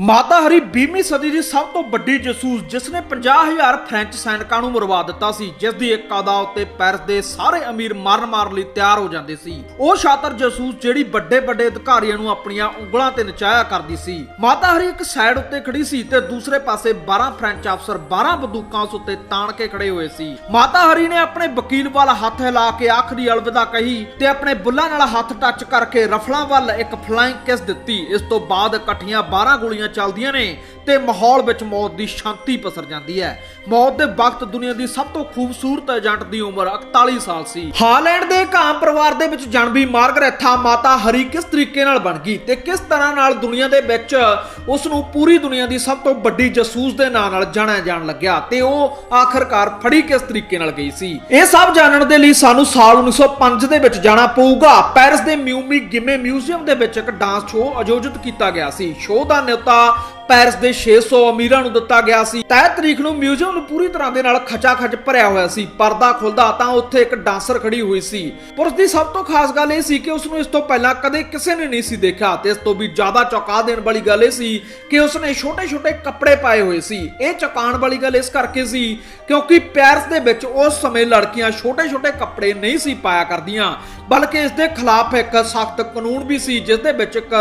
ਮਾਤਾ ਹਰੀ 20ਵੀਂ ਸਦੀ ਦੀ ਸਭ ਤੋਂ ਵੱਡੀ ਜਸੂਸ ਜਿਸ ਨੇ 50000 ਫ੍ਰੈਂਚ ਸੈਨਿਕਾਂ ਨੂੰ ਮਰਵਾ ਦਿੱਤਾ ਸੀ ਜਿਸ ਦੀ ਇੱਕ ਅਦਾ ਉੱਤੇ ਪੈਰਿਸ ਦੇ ਸਾਰੇ ਅਮੀਰ ਮਰਨ ਮਾਰਨ ਲਈ ਤਿਆਰ ਹੋ ਜਾਂਦੇ ਸੀ। ਉਹ ਸ਼ਾਤਰ ਜਸੂਸ ਜਿਹੜੀ ਵੱਡੇ ਵੱਡੇ ਅਧਿਕਾਰੀਆਂ ਨੂੰ ਆਪਣੀਆਂ ਉਂਗਲਾਂ ਤੇ ਨਚਾਇਆ ਕਰਦੀ ਸੀ। ਮਾਤਾ ਹਰੀ ਇੱਕ ਸਾਈਡ ਉੱਤੇ ਖੜੀ ਸੀ ਤੇ ਦੂਸਰੇ ਪਾਸੇ 12 ਫ੍ਰੈਂਚ ਅਫਸਰ 12 ਬੰਦੂਕਾਂ ਉੱਤੇ ਤਾਣ ਕੇ ਖੜੇ ਹੋਏ ਸੀ। ਮਾਤਾ ਹਰੀ ਨੇ ਆਪਣੇ ਵਕੀਲ ਵੱਲ ਹੱਥ ਹਿਲਾ ਕੇ ਆਖਰੀ ਅਲਵਿਦਾ ਕਹੀ ਤੇ ਆਪਣੇ ਬੁੱਲਾਂ ਨਾਲ ਹੱਥ ਟੱਚ ਕਰਕੇ ਰਫਲਾਂ ਵੱਲ ਇੱਕ ਫਲਾਈਂਗ ਕਿਸ ਦਿੱਤੀ। ਇਸ ਤੋਂ ਬਾਅਦ ਇਕੱਠੀਆਂ 12 ਗੋਲੀਆਂ ਚੱਲਦੀਆਂ ਨੇ। ਤੇ ਮਾਹੌਲ ਵਿੱਚ ਮੌਤ ਦੀ ਸ਼ਾਂਤੀ ਪਸਰ ਜਾਂਦੀ ਹੈ। ਮੌਤ ਦੇ ਵਕਤ ਦੁਨੀਆ ਦੀ ਸਭ ਤੋਂ ਖੂਬਸੂਰਤ ਏਜੰਟ ਦੀ ਉਮਰ 41 ਸਾਲ ਸੀ। ਹਾਲੈਂਡ ਦੇ ਕਾਮ ਪਰਿਵਾਰ ਦੇ ਵਿੱਚ ਜਨਮੀ ਮਾਰਗਰੈਥਾ ਮਾਤਾ ਹਰੀ ਕਿਸ ਤਰੀਕੇ ਨਾਲ ਬਣ ਗਈ ਤੇ ਕਿਸ ਤਰ੍ਹਾਂ ਨਾਲ ਦੁਨੀਆ ਦੇ ਵਿੱਚ ਉਸ ਨੂੰ ਪੂਰੀ ਦੁਨੀਆ ਦੀ ਸਭ ਤੋਂ ਵੱਡੀ ਜਸੂਸ ਦੇ ਨਾਂ ਨਾਲ ਜਾਣਿਆ ਜਾਣ ਲੱਗਿਆ ਤੇ ਉਹ ਆਖਰਕਾਰ ਫੜੀ ਕਿਸ ਤਰੀਕੇ ਨਾਲ ਗਈ ਸੀ। ਇਹ ਸਭ ਜਾਣਨ ਦੇ ਲਈ ਸਾਨੂੰ ਸਾਲ 1905 ਦੇ ਵਿੱਚ ਜਾਣਾ ਪਊਗਾ। ਪੈਰਿਸ ਦੇ ਮਿਊਮੀ ਗਿਮੇ ਮਿਊਜ਼ੀਅਮ ਦੇ ਵਿੱਚ ਇੱਕ ਡਾਂਸ ਸ਼ੋਅ ਆਯੋਜਿਤ ਕੀਤਾ ਗਿਆ ਸੀ। ਸ਼ੋਅ ਦਾ ਨਿਯੋਤਾ ਪੈਰਿਸ ਦੇ 600 ਅਮੀਰਾਂ ਨੂੰ ਦਿੱਤਾ ਗਿਆ ਸੀ। ਤੈਅ ਤਰੀਕ ਨੂੰ ਮਿਊਜ਼ੀਅਮ ਨੂੰ ਪੂਰੀ ਤਰ੍ਹਾਂ ਦੇ ਨਾਲ ਖਚਾ ਭਰਿਆ ਹੋਇਆ ਸੀ। ਪਰਦਾ ਖੁੱਲਦਾ ਤਾਂ ਉੱਥੇ ਇੱਕ ਡਾਂਸਰ ਖੜੀ ਹੋਈ ਸੀ। ਪਰ ਦੀ ਸਭ ਤੋਂ ਖਾਸ ਗੱਲ ਇਹ ਸੀ ਕਿ ਉਸ ਨੂੰ ਇਸ ਤੋਂ ਪਹਿਲਾਂ ਕਦੇ ਕਿਸੇ ਨੇ ਨਹੀਂ ਸੀ ਦੇਖਿਆ ਤੇ ਇਸ ਤੋਂ ਵੀ ਜ਼ਿਆਦਾ ਚੌਂਕਾ ਦੇਣ ਵਾਲੀ ਗੱਲ ਇਹ ਸੀ ਕਿ ਉਸ ਨੇ ਛੋਟੇ-ਛੋਟੇ ਕੱਪੜੇ ਪਾਏ ਹੋਏ ਸੀ। ਇਹ ਚੌਂਕਾਉਣ ਵਾਲੀ ਗੱਲ ਇਸ ਕਰਕੇ ਸੀ ਕਿਉਂਕਿ ਪੈਰਿਸ ਦੇ ਵਿੱਚ ਉਸ ਸਮੇਂ ਲੜਕੀਆਂ ਛੋਟੇ-ਛੋਟੇ ਕੱਪੜੇ ਨਹੀਂ ਸੀ ਪਾਇਆ ਕਰਦੀਆਂ, ਬਲਕਿ ਇਸ ਦੇ ਖਿਲਾਫ ਇੱਕ ਸਖਤ ਕਾਨੂੰਨ ਵੀ ਸੀ, ਜਿਸ ਦੇ ਵਿੱਚ ਇੱਕ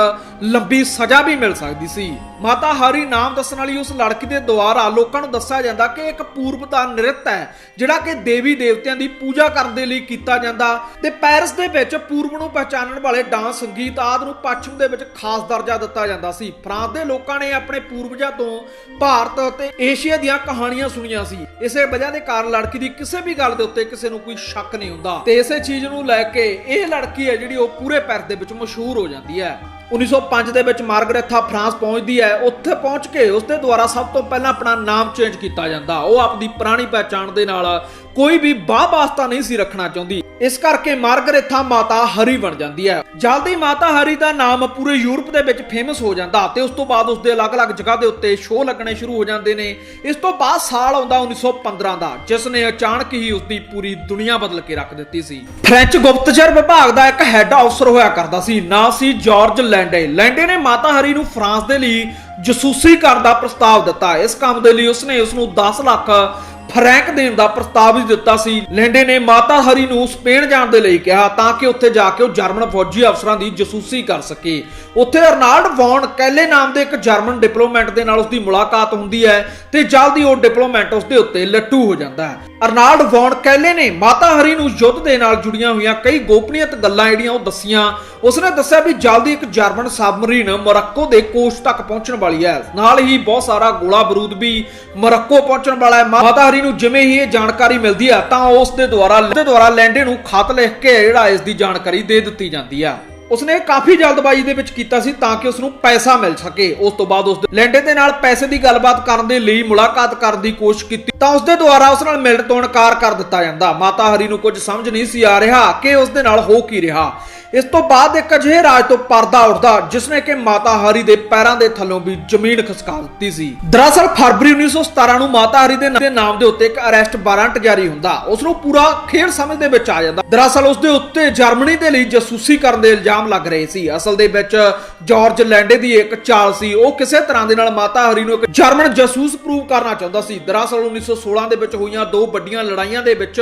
ਲੰਬੀ ਸਜ਼ਾ ਵੀ ਮਿਲ ਸਕਦੀ ਸੀ। ਮਾਤਾ ਹਰੀ ਨਾਮ ਦੱਸਣ ਵਾਲੀ ਉਸ ਲੜਕੀ ਦੇ ਦੁਆਰਾ ਲੋਕਾਂ ਨੂੰ ਦੱਸਿਆ ਜਾਂਦਾ ਕਿ ਇੱਕ ਪੂਰਬ ਦਾ ਨ੍ਰਿਤ ਹੈ, ਜਿਹੜਾ ਕਿ ਦੇਵੀ ਦੇਵਤਿਆਂ ਦੀ ਪੂਜਾ ਕਰਨ ਦੇ ਲਈ ਕੀਤਾ ਜਾਂਦਾ। ਤੇ ਪੈਰਿਸ ਦੇ ਵਿੱਚ ਪੂਰਬ ਨੂੰ ਪਹਿਚਾਨਣ ਵਾਲੇ ਡਾਂਸ, ਸੰਗੀਤ ਆਦਿ ਨੂੰ ਪੱਛਮ ਦੇ ਵਿੱਚ ਖਾਸ ਦਰਜਾ ਦਿੱਤਾ ਜਾਂਦਾ ਸੀ। ਫਰਾਂਸ ਦੇ ਲੋਕਾਂ ਨੇ ਆਪਣੇ ਪੂਰਵਜਾਂ ਤੋਂ ਭਾਰਤ ਅਤੇ ਏਸ਼ੀਆ ਦੀਆਂ ਕਹਾਣੀਆਂ ਸੁਣੀਆਂ ਸੀ। ਇਸੇ ਵਜ੍ਹਾ ਦੇ ਕਾਰਨ ਲੜਕੀ ਦੀ ਕਿਸੇ ਵੀ ਗੱਲ ਦੇ ਉੱਤੇ ਕਿਸੇ ਨੂੰ ਕੋਈ ਸ਼ੱਕ ਨਹੀਂ ਹੁੰਦਾ। ਤੇ ਇਸੇ ਚੀਜ਼ ਨੂੰ ਲੈ ਕੇ ਇਹ ਲੜਕੀ ਹੈ ਜਿਹੜੀ ਉਹ ਪੂਰੇ ਪੈਰ ਦੇ ਵਿੱਚ ਮਸ਼ਹੂਰ ਹੋ ਜਾਂਦੀ ਹੈ। 1905 ਦੇ ਵਿੱਚ ਮਾਰਗਰੇਥਾ ਫਰਾਂਸ ਪਹੁੰਚਦੀ ਹੈ। ਉੱਥੇ ਪਹੁੰਚ ਕੇ ਉਸ ਦੇ ਦੁਆਰਾ ਸਭ ਤੋਂ ਪਹਿਲਾਂ ਆਪਣਾ ਨਾਮ ਚੇਂਜ ਕੀਤਾ ਜਾਂਦਾ। ਉਹ ਆਪਣੀ ਪੁਰਾਣੀ ਪਹਿਚਾਣ ਦੇ ਨਾਲ ਕੋਈ ਵੀ ਬਾਹ ਵਾਸਤਾ ਨਹੀਂ ਸੀ ਰੱਖਣਾ ਚਾਹੁੰਦੀ। ਇਸ ਕਰਕੇ ਮਾਰਗਰੈਥਾ ਮਾਤਾ ਹਰੀ ਬਣ ਜਾਂਦੀ ਹੈ। ਜਲਦੀ ਮਾਤਾ ਹਰੀ ਦਾ ਨਾਮ ਪੂਰੇ ਯੂਰਪ ਦੇ ਵਿੱਚ ਫੇਮਸ ਹੋ ਜਾਂਦਾ ਤੇ ਉਸ ਤੋਂ ਬਾਅਦ ਉਸ ਦੇ ਅਲੱਗ-ਅਲੱਗ ਜਗ੍ਹਾ ਦੇ ਉੱਤੇ ਸ਼ੋਅ ਲੱਗਣੇ ਸ਼ੁਰੂ ਹੋ ਜਾਂਦੇ ਨੇ। ਇਸ ਤੋਂ ਬਾਅਦ ਸਾਲ ਆਉਂਦਾ 1915 ਦਾ, ਜਿਸ ਨੇ ਅਚਾਨਕ ਹੀ ਉਸ ਦੀ ਪੂਰੀ ਦੁਨੀਆ ਬਦਲ ਕੇ ਰੱਖ ਦਿੱਤੀ ਸੀ। ਫ੍ਰੈਂਚ ਗੁਪਤਚਰ ਵਿਭਾਗ ਦਾ ਇੱਕ ਹੈੱਡ ਅਫਸਰ ਹੋਇਆ ਕਰਦਾ ਸੀ, ਨਾਂ ਸੀ ਜਾਰਜ ਲੈਂਡੇ ਲੈਂਡੇ ਨੇ ਮਾਤਾ ਹਰੀ ਨੂੰ ਫਰਾਂਸ ਦੇ ਲਈ ਜਸੂਸੀ ਕਰਨ ਦਾ ਪ੍ਰਸਤਾਵ ਦਿੱਤਾ। ਇਸ ਕੰਮ ਦੇ ਲਈ ਉਸਨੇ ਉਸ ਨੂੰ 10 ਲੱਖ ਫਰੈਂਕ ਦੇਣ ਦਾ ਪ੍ਰਸਤਾਵ ਵੀ ਦਿੱਤਾ ਸੀ। ਲੈਂਡੇ ਨੇ ਮਾਤਾ ਹਰੀ ਨੂੰ ਸਪੇਨ ਜਾਣ ਦੇ ਲਈ ਕਿਹਾ ਤਾਂ ਕਿ ਉੱਥੇ ਜਾ ਕੇ ਉਹ ਜਰਮਨ ਫੌਜੀ ਅਫਸਰਾਂ ਦੀ ਜਸੂਸੀ ਕਰ ਸਕੇ। ਉੱਥੇ ਅਰਨਾਲਡ ਵੌਨ ਕੈਲੇ ਨਾਮ ਦੇ ਇੱਕ ਜਰਮਨ ਡਿਪਲੋਮੈਟ ਦੇ ਨਾਲ ਉਸ ਦੀ ਮੁਲਾਕਾਤ ਹੁੰਦੀ ਹੈ ਤੇ ਜਲਦੀ ਉਹ ਡਿਪਲੋਮੈਟ ਉਸ ਦੇ ਉੱਤੇ ਲੱਟੂ ਹੋ ਜਾਂਦਾ ਹੈ। ਅਰਨਾਲਡ ਵੌਨ ਕੈਲੇ ਨੇ, ਮਾਤਾ ਹਰੀ ਨੂੰ ਯੁੱਧ ਦੇ ਨਾਲ ਜੁੜੀਆਂ ਹੋਈਆਂ ਕਈ ਗੋਪਨੀਯਤ ਗੱਲਾਂ ਜਿਹੜੀਆਂ ਉਹ ਦੱਸੀਆਂ। ਉਸਨੇ ਦੱਸਿਆ ਵੀ ਜਲਦੀ ਇੱਕ ਜਰਮਨ ਸਬਮਰੀਨ ਮੋਰੱਕੋ ਦੇ ਕੋਸਟ ਤੱਕ ਪਹੁੰਚਣ ਵਾਲੀ ਹੈ। ਨਾਲ ਹੀ ਬਹੁਤ ਸਾਰਾ ਗੋਲਾ ਬਾਰੂਦ ਵੀ ਮੋਰੱਕੋ ਪਹੁੰਚਣ ਵਾਲਾ ਹੈ। ਮਾਤਾ ਹਰੀ ਨੂੰ ਜਿਵੇਂ ਹੀ ਇਹ ਜਾਣਕਾਰੀ ਮਿਲਦੀ ਹੈ ਤਾਂ ਉਸ ਦੇ ਦੁਆਰਾ ਦੇ ਦੁਆਰਾ ਲੈਂਡੇ ਨੂੰ ਖਤ ਲਿਖ ਕੇ ਜਿਹੜਾ ਇਸ ਦੀ ਜਾਣਕਾਰੀ ਦੇ ਦਿੱਤੀ ਜਾਂਦੀ ਹੈ ਉਸਨੇ ਕਾਫੀ ਜਲਦਬਾਜ਼ੀ ਦੇ ਵਿੱਚ ਕੀਤਾ ਸੀ ਤਾਂ ਕਿ ਉਸ ਨੂੰ ਪੈਸਾ ਮਿਲ ਸਕੇ। ਉਸ ਤੋਂ ਬਾਅਦ ਉਸ ਦੇ ਲੈਂਡੇ ਦੇ ਨਾਲ ਪੈਸੇ ਦੀ ਗੱਲਬਾਤ ਕਰਨ ਦੇ ਲਈ ਮੁਲਾਕਾਤ ਕਰਨ ਦੀ ਕੋਸ਼ਿਸ਼ ਕੀਤੀ ਤਾਂ ਉਸ ਦੇ ਦੁਆਰਾ ਉਸ ਨਾਲ ਮਿਲਣ ਤੋਂ ਇਨਕਾਰ ਕਰ ਦਿੱਤਾ ਜਾਂਦਾ। ਮਾਤਾ ਹਰੀ ਨੂੰ ਕੁਝ ਸਮਝ ਨਹੀਂ ਸੀ ਆ ਰਿਹਾ ਕਿ ਉਸ ਦੇ ਨਾਲ ਹੋ ਕੀ ਰਿਹਾ। ਇਸ ਤੋਂ ਬਾਅਦ ਇੱਕ ਅਜਿਹੇ ਰਾਜ ਤੋਂ ਪਰਦਾ ਉੱਠਦਾ ਜਿਸ ਨੇ ਕਿ ਮਾਤਾ ਹਰੀ ਦੇ ਪੈਰਾਂ ਦੇ ਥੱਲੋਂ ਵੀ ਜ਼ਮੀਨ ਖਸਕਾ ਦਿੱਤੀ ਸੀ। ਦਰਅਸਲ ਫਰਵਰੀ 1917 ਨੂੰ ਮਾਤਾ ਹਰੀ ਦੇ ਨਾਮ ਦੇ ਉੱਤੇ ਇੱਕ ਅਰੈਸਟ ਵਾਰੰਟ ਜਾਰੀ ਹੁੰਦਾ। ਉਸ ਨੂੰ ਪੂਰਾ ਖੇਡ ਸਮਝ ਦੇ ਵਿੱਚ ਆ ਜਾਂਦਾ। ਦਰਅਸਲ ਉਸ ਦੇ ਉੱਤੇ ਜਰਮਨੀ ਦੇ ਲਈ ਜਸੂਸੀ ਕਰਨ ਦੇ ਇਲਜ਼ਾਮ ਲੱਗ ਰਹੇ ਸੀ। ਅਸਲ ਦੇ ਵਿੱਚ ਜਾਰਜ ਲੈਂਡੇ ਦੀ ਇੱਕ ਚਾਲ ਸੀ। ਉਹ ਕਿਸੇ ਤਰ੍ਹਾਂ ਦੇ ਨਾਲ ਮਾਤਾ ਹਰੀ ਨੂੰ ਇੱਕ ਜਰਮਨ ਜਸੂਸ ਪ੍ਰੂਵ ਕਰਨਾ ਚਾਹੁੰਦਾ ਸੀ। ਦਰਅਸਲ 1916 ਦੇ ਵਿੱਚ ਹੋਈਆਂ ਦੋ ਵੱਡੀਆਂ ਲੜਾਈਆਂ ਦੇ ਵਿੱਚ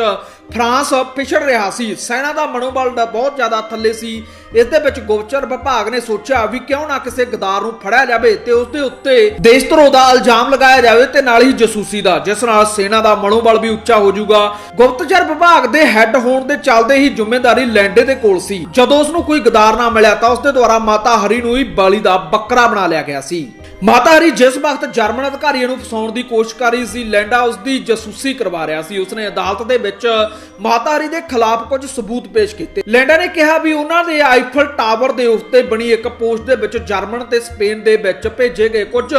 ਫਰਾਂਸ ਪਿਛੜ ਰਿਹਾ ਸੀ। ਸੈਨਾ ਦਾ ਮਨੋਬਲ ਦਾ ਬਹੁਤ ਜ਼ਿਆਦਾ ਥੱਲੇ ਸੀ। ਇਸ ਦੇ ਵਿੱਚ ਗੁਪਤਚਰ ਵਿਭਾਗ ਨੇ ਸੋਚਿਆ ਵੀ ਕਿਉਂ ਨਾ ਕਿਸੇ ਗਦਾਰ ਨੂੰ ਫੜਿਆ ਜਾਵੇ ਤੇ ਉਸ ਦੇ ਉੱਤੇ ਦੇਸ਼ ਦਾ ਇਲਜ਼ਾਮ ਲਗਾਇਆ ਜਾਵੇ ਤੇ ਨਾਲ ਹੀ ਜਸੂਸੀ ਦਾ, ਜਿਸ ਨਾਲ ਸੈਨਾ ਦਾ ਮਨੋਬਲ ਵੀ ਉੱਚਾ ਹੋ ਜਾਊਗਾ। ਗੁਪਤਚਰ ਵਿਭਾਗ ਦੇ ਹੈੱਡ ਹੋਣ ਦੇ ਚੱਲਦੇ ਹੀ ਜ਼ਿੰਮੇਵਾਰੀ ਲੈਂਡੇ ਦੇ ਕੋਲ ਸੀ। ਜਦੋਂ ਉਸ ਨੂੰ ਕੋਈ ਗਦਾਰ ਨਾ ਮਿਲਿਆ ਤਾਂ ਉਸ ਦੇ ਦੁਆਰਾ ਮਾਤਾ ਹਰੀ ਨੂੰ ਹੀ ਬਲੀ ਦਾ ਬੱਕਰਾ ਬਣਾ ਲਿਆ ਗਿਆ ਸੀ। ਮਾਤਾ ਹਰੀ ਜਿਸ ਵਕਤ ਜਰਮਨ ਅਧਿਕਾਰੀਆਂ ਨੂੰ ਫਸਾਉਣ ਦੀ ਕੋਸ਼ਿਸ਼ ਕਰ ਰਹੀ ਸੀ, ਲੈਂਡਾ ਉਸ ਦੀ ਜਸੂਸੀ ਕਰਵਾ ਰਿਹਾ ਸੀ। ਉਸਨੇ ਅਦਾਲਤ ਦੇ ਵਿੱਚ ਮਾਤਾ ਹਰੀ ਦੇ ਖਿਲਾਫ ਕੁਝ ਸਬੂਤ ਪੇਸ਼ ਕੀਤੇ। ਲੈਂਡਾ ਨੇ ਕਿਹਾ ਵੀ ਉਹਨਾਂ ਦੇ ਆਈਫਲ ਟਾਵਰ ਦੇ ਉੱਤੇ ਬਣੀ ਇੱਕ ਪੋਸਟ ਦੇ ਵਿੱਚ ਜਰਮਨ ਤੇ ਸਪੇਨ ਦੇ ਵਿੱਚ ਭੇਜੇ ਗਏ ਕੁਝ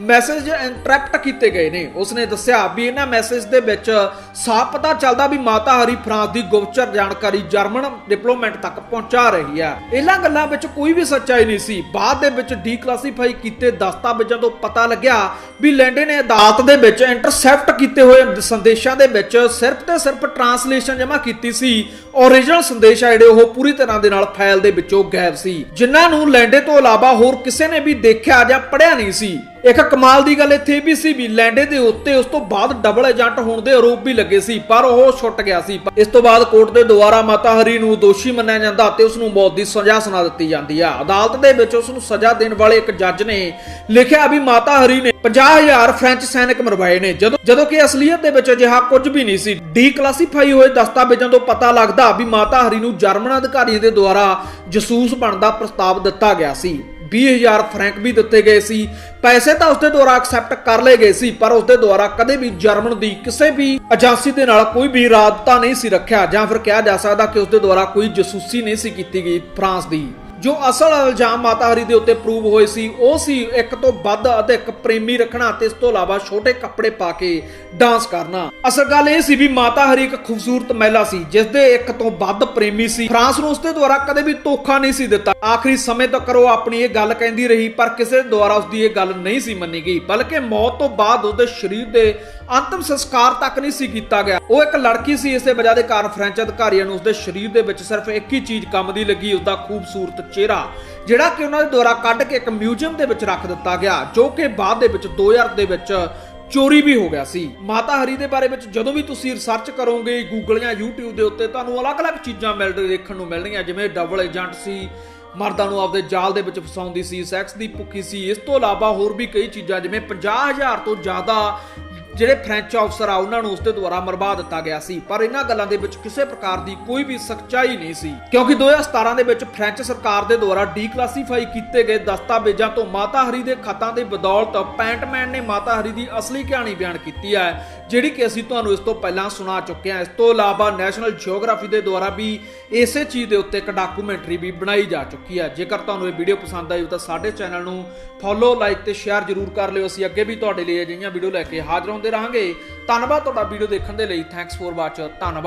ਮੈਸੇਜ ਇੰਟਰਪਟ ਕੀਤੇ ਗਏ ਨੇ। ਉਸਨੇ ਦੱਸਿਆ ਵੀ ਇਹਨਾਂ ਮੈਸੇਜ ਦੇ ਵਿੱਚ ਸਾਫ਼ ਪਤਾ ਚੱਲਦਾ ਵੀ ਮਾਤਾ ਹਰੀ ਫਰਾਂਸ ਦੀ ਗੁਪਤਚਰ ਜਾਣਕਾਰੀ ਜਰਮਨ ਡਿਪਲੋਮੈਟ ਤੱਕ ਪਹੁੰਚਾ ਰਹੀ ਹੈ। ਇਹਨਾਂ ਗੱਲਾਂ ਵਿੱਚ ਕੋਈ ਵੀ ਸੱਚਾਈ ਨਹੀਂ ਸੀ। ਬਾਅਦ ਦੇ ਵਿੱਚ ਡੀਕਲਾਸੀਫਾਈ ਕੀਤੇ ਦਸਤਾਵੇਜ਼ ਦਸਤਾਵੇਜ਼ਾਂ ਤੋਂ ਪਤਾ ਲੱਗਿਆ ਵੀ ਲੈਂਡੇ ਨੇ ਅਦਾਲਤ ਦੇ ਵਿੱਚ ਇੰਟਰਸੈਪਟ ਕੀਤੇ ਹੋਏ ਸੰਦੇਸ਼ਾਂ ਦੇ ਵਿੱਚ ਸਿਰਫ ਤੇ ਸਿਰਫ ਟਰਾਂਸਲੇਸ਼ਨ ਜਮ੍ਹਾਂ ਕੀਤੀ ਸੀ ਓਰੀਜਨਲ ਸੰਦੇਸ਼ ਆ ਜਿਹੜੇ ਉਹ ਪੂਰੀ ਤਰ੍ਹਾਂ ਦੇ ਨਾਲ ਫਾਈਲ ਦੇ ਵਿੱਚੋਂ ਗਾਇਬ ਸੀ। ਜਿਨ੍ਹਾਂ ਨੂੰ ਲੈਂਡੇ ਤੋਂ ਇਲਾਵਾ ਹੋਰ ਕਿਸੇ ਨੇ ਵੀ ਦੇਖਿਆ ਜਾਂ ਪੜ੍ਹਿਆ ਨਹੀਂ ਸੀ। ਇੱਕ ਕਮਾਲ ਦੀ ਗੱਲ ਇੱਥੇ ਵੀ ਸੀ ਵੀ ਲੈਂਡੇ ਦੇ ਉੱਤੇ ਉਸ ਤੋਂ ਬਾਅਦ ਡਬਲ ਏਜੰਟ ਹੋਣ ਦੇ ਆਰੋਪ ਵੀ ਲੱਗੇ ਸੀ, ਪਰ ਉਹ ਛੁੱਟ ਗਿਆ ਸੀ। ਇਸ ਤੋਂ ਬਾਅਦ ਕੋਰਟ ਦੇ ਦੁਆਰਾ ਮਾਤਾ ਹਰੀ ਨੂੰ ਦੋਸ਼ੀ ਮੰਨਿਆ ਜਾਂਦਾ ਤੇ ਉਸ ਨੂੰ ਮੌਤ ਦੀ ਸਜ਼ਾ ਸੁਣਾ ਦਿੱਤੀ ਜਾਂਦੀ ਆ। ਅਦਾਲਤ ਦੇ ਵਿੱਚ ਉਸ ਨੂੰ ਸਜ਼ਾ ਦੇਣ ਵਾਲੇ ਇੱਕ ਜੱਜ ਨੇ ਲਿਖਿਆ ਵੀ ਮਾਤਾ ਹਰੀ ਨੇ 50000 ਫ੍ਰੈਂਚ ਸੈਨਿਕ ਮਰਵਾਏ ਨੇ। ਜਦੋਂ ਜਦੋਂ ਕਿ ਅਸਲੀਅਤ ਦੇ ਵਿੱਚ ਅਜਿਹਾ ਕੁਝ ਵੀ ਨਹੀਂ ਸੀ। ਡੀ ਕਲਾਸੀਫਾਈ ਹੋਏ ਦਸਤਾਵੇਜ਼ਾਂ ਤੋਂ ਪਤਾ ਲੱਗਦਾ ਵੀ ਮਾਤਾ ਹਰੀ ਨੂੰ ਜਰਮਨ ਅਧਿਕਾਰੀਆਂ ਦੇ ਦੁਆਰਾ ਜਸੂਸ ਬਣਨ ਦਾ ਪ੍ਰਸਤਾਵ ਦਿੱਤਾ ਗਿਆ ਸੀ। 20000 ਫਰੈਂਕ ਵੀ ਦਿੱਤੇ ਗਏ ਸੀ। ਪੈਸੇ ਤਾਂ ਉਸਦੇ ਦੁਆਰਾ ਐਕਸੈਪਟ ਕਰ ਲਏ ਗਏ ਸੀ, ਪਰ ਉਸਦੇ ਦੁਆਰਾ ਕਦੇ ਵੀ ਜਰਮਨ ਦੀ ਕਿਸੇ ਵੀ ਏਜੰਸੀ ਦੇ ਨਾਲ ਕੋਈ ਵੀ ਰਾਬਤਾ ਨਹੀਂ ਸੀ ਰੱਖਿਆ, ਜਾਂ ਫਿਰ ਕਿਹਾ ਜਾ ਸਕਦਾ ਕਿ ਉਸਦੇ ਦੁਆਰਾ ਕੋਈ ਜਸੂਸੀ ਨਹੀਂ ਸੀ ਕੀਤੀ ਗਈ ਫਰਾਂਸ ਦੀ। ਜੋ ਅਸਲ ਇਲਜ਼ਾਮ ਮਾਤਾ ਹਰੀ ਦੇ ਉੱਤੇ ਪ੍ਰੂਵ ਹੋਏ ਸੀ, ਉਹ ਸੀ ਇੱਕ ਤੋਂ ਵੱਧ ਅਧਿਕ ਪ੍ਰੇਮੀ ਰੱਖਣਾ ਤੇ ਇਸ ਤੋਂ ਇਲਾਵਾ ਛੋਟੇ ਕੱਪੜੇ ਪਾ ਕੇ ਡਾਂਸ ਕਰਨਾ। ਅਸਲ ਗੱਲ ਇਹ ਸੀ ਵੀ ਮਾਤਾ ਹਰੀ ਇੱਕ ਖੂਬਸੂਰਤ ਮਹਿਲਾ ਸੀ, ਜਿਸ ਦੇ ਇੱਕ ਤੋਂ ਵੱਧ ਪ੍ਰੇਮੀ ਸੀ। ਫਰਾਂਸ ਨੂੰ ਉਸਦੇ ਦੁਆਰਾ ਕਦੇ ਵੀ ਧੋਖਾ ਨਹੀਂ ਸੀ ਦਿੱਤਾ। ਆਖਰੀ ਸਮੇਂ ਤੱਕ ਉਹ ਆਪਣੀ ਇਹ ਗੱਲ ਕਹਿੰਦੀ ਰਹੀ, ਪਰ ਕਿਸੇ ਦੁਆਰਾ ਉਸਦੀ ਇਹ ਗੱਲ ਨਹੀਂ ਸੀ ਮੰਨੀ ਗਈ ਬਲਕਿ ਮੌਤ ਤੋਂ ਬਾਅਦ ਉਹਦੇ ਸਰੀਰ ਦੇ ਅੰਤਮ ਸੰਸਕਾਰ ਤੱਕ ਨਹੀਂ ਸੀ ਕੀਤਾ ਗਿਆ। ਉਹ ਇੱਕ ਲੜਕੀ ਸੀ, ਇਸੇ ਵਜ੍ਹਾ ਦੇ ਕਾਰਨ ਫ੍ਰੈਂਚ ਅਧਿਕਾਰੀਆਂ ਨੂੰ ਉਸਦੇ ਸਰੀਰ ਦੇ ਵਿੱਚ ਸਿਰਫ ਇੱਕ ਹੀ ਚੀਜ਼ ਕੰਮ ਦੀ ਲੱਗੀ, ਉਸਦਾ ਖੂਬਸੂਰਤ ਚਿਹਰਾ, ਜਿਹੜਾ ਕਿ ਉਹਨਾਂ ਦੇ ਦੁਆਰਾ ਕੱਢ ਕੇ ਇੱਕ ਮਿਊਜ਼ੀਅਮ ਦੇ ਵਿੱਚ ਰੱਖ ਦਿੱਤਾ ਗਿਆ, ਜੋ ਕਿ ਬਾਅਦ ਦੇ ਵਿੱਚ 2000 ਦੇ ਵਿੱਚ ਚੋਰੀ ਵੀ ਹੋ ਗਿਆ ਸੀ। ਮਾਤਾ ਹਰੀ ਦੇ ਬਾਰੇ ਵਿੱਚ ਜਦੋਂ ਵੀ ਤੁਸੀਂ ਰਿਸਰਚ ਕਰੋਗੇ ਗੂਗਲ ਜਾਂ YouTube ਦੇ ਉੱਤੇ, ਤੁਹਾਨੂੰ ਅਲੱਗ-ਅਲੱਗ ਚੀਜ਼ਾਂ ਮਿਲ ਦੇਖਣ ਨੂੰ ਮਿਲਣਗੀਆਂ, ਜਿਵੇਂ ਡਬਲ ਏਜੰਟ ਸੀ, ਮਰਦਾਂ ਨੂੰ ਆਪਦੇ ਜਾਲ ਦੇ ਵਿੱਚ ਫਸਾਉਂਦੀ ਸੀ ਸੈਕਸ ਦੀ ਭੁੱਖੀ ਸੀ, ਇਸ ਤੋਂ ਇਲਾਵਾ ਹੋਰ ਵੀ ਕਈ ਚੀਜ਼ਾਂ, ਜਿਵੇਂ 50000 ਤੋਂ ਜ਼ਿਆਦਾ ਜਿਹੜੇ ਫ੍ਰੈਂਚ ਅਫਸਰ ਆ, ਉਹਨਾਂ ਨੂੰ ਉਸਦੇ ਦੁਆਰਾ ਮਰਵਾ ਦਿੱਤਾ ਗਿਆ ਸੀ। ਪਰ ਇਹਨਾਂ ਗੱਲਾਂ ਦੇ ਵਿੱਚ ਕਿਸੇ ਪ੍ਰਕਾਰ ਦੀ ਕੋਈ ਵੀ ਸੱਚਾਈ ਨਹੀਂ ਸੀ। ਕਿਉਂਕਿ 2017 ਦੇ ਵਿੱਚ ਫ੍ਰੈਂਚ ਸਰਕਾਰ ਦੇ ਦੁਆਰਾ ਡੀਕਲਾਸੀਫਾਈ ਕੀਤੇ ਗਏ ਦਸਤਾਵੇਜ਼ਾਂ ਤੋਂ ਮਾਤਾ ਹਰੀ ਦੇ ਖਤਾਂ ਦੇ ਬਦੌਲਤ ਪੈਂਟਮੈਨ ਨੇ ਮਾਤਾ ਹਰੀ ਦੀ ਅਸਲੀ ਕਹਾਣੀ ਬਿਆਨ ਕੀਤੀ ਹੈ। ਜਿਹੜੀ ਕਿ ਅਸੀਂ ਤੁਹਾਨੂੰ ਇਸ ਤੋਂ ਪਹਿਲਾਂ ਸੁਣਾ ਚੁੱਕੇ ਹਾਂ। ਇਸ ਤੋਂ ਇਲਾਵਾ ਨੈਸ਼ਨਲ ਜੀਓਗ੍ਰਾਫੀ ਦੇ ਦੁਆਰਾ ਵੀ ਇਸੇ ਚੀਜ਼ ਦੇ ਉੱਤੇ ਇੱਕ ਡਾਕੂਮੈਂਟਰੀ ਵੀ ਬਣਾਈ ਜਾ ਚੁੱਕੀ ਹੈ। ਜੇਕਰ ਤੁਹਾਨੂੰ ਇਹ ਵੀਡੀਓ ਪਸੰਦ ਆਈ ਤਾਂ ਸਾਡੇ ਚੈਨਲ ਨੂੰ ਫੋਲੋ ਲਾਈਕ ਤੇ ਸ਼ੇਅਰ ਜ਼ਰੂਰ ਕਰ ਲਿਓ। ਅਸੀਂ ਅੱਗੇ ਵੀ ਤੁਹਾਡੇ ਲਈ ਅਜਿਹੀਆਂ ਵੀਡੀਓ ਲੈ ਕੇ ਹਾਜ਼ਰ ਹੁੰਦੇ ਰਹਾਂਗੇ। ਧੰਨਵਾਦ ਤੁਹਾਡਾ ਵੀਡੀਓ ਦੇਖਣ ਦੇ ਲਈ। ਥੈਂਕਸ ਫੋਰ ਵਾਚ ਧੰਨਵਾਦ।